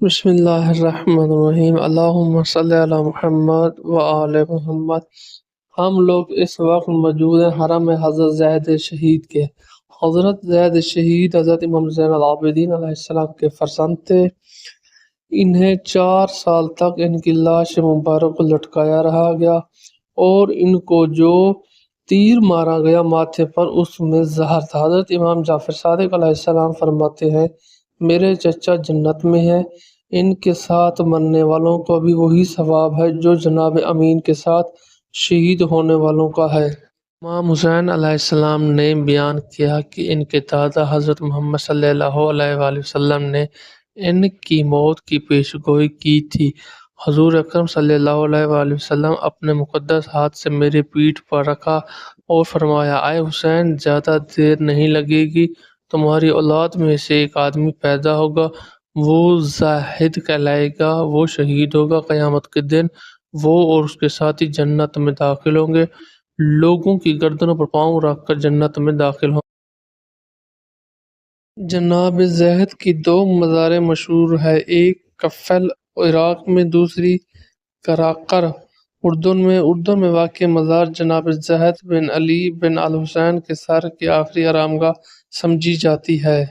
بسم اللہ الرحمن الرحیم اللہم صلی علی محمد و آل محمد ہم لوگ اس وقت موجود ہیں حرم حضرت زید شہید کے۔ حضرت زید شہید، حضرت امام زین العابدین علیہ السلام کے فرزند تھے۔ انہیں چار سال تک ان کی لاش مبارک کو لٹکایا رہا گیا اور ان کو جو تیر مارا گیا ماتھے پر، اس میں زہر تھا۔ حضرت امام جعفر صادق علیہ السلام فرماتے ہیں میرے چچا جنت میں ہے ان کے ساتھ مرنے والوں کو بھی وہی ثواب ہے جو جناب امین کے ساتھ شہید ہونے والوں کا ہے۔ امام حسین علیہ السلام نے بیان کیا کہ ان کے دادا حضرت محمد صلی اللہ علیہ وآلہ وسلم نے ان کی موت کی پیش گوئی کی تھی۔ حضور اکرم صلی اللہ علیہ وآلہ وسلم اپنے مقدس ہاتھ سے میرے پیٹھ پر رکھا اور فرمایا اے حسین، زیادہ دیر نہیں لگے گی۔ تمہاری اولاد میں سے ایک آدمی پیدا ہوگا، وہ زاہد کہلائے گا، وہ شہید ہوگا۔ قیامت کے دن وہ اور اس کے ساتھی جنت میں داخل ہوں گے۔ لوگوں کی گردنوں پر پاؤں رکھ کر جنت میں داخل ہوں۔ جناب زہد کی دو مزاریں مشہور ہے ایک کفل عراق میں، دوسری کراکر اردن میں اردن میں واقع مزار جناب زہد بن علی بن الحسین کے سر کی آخری آرام گاہ سمجھی جاتی ہے۔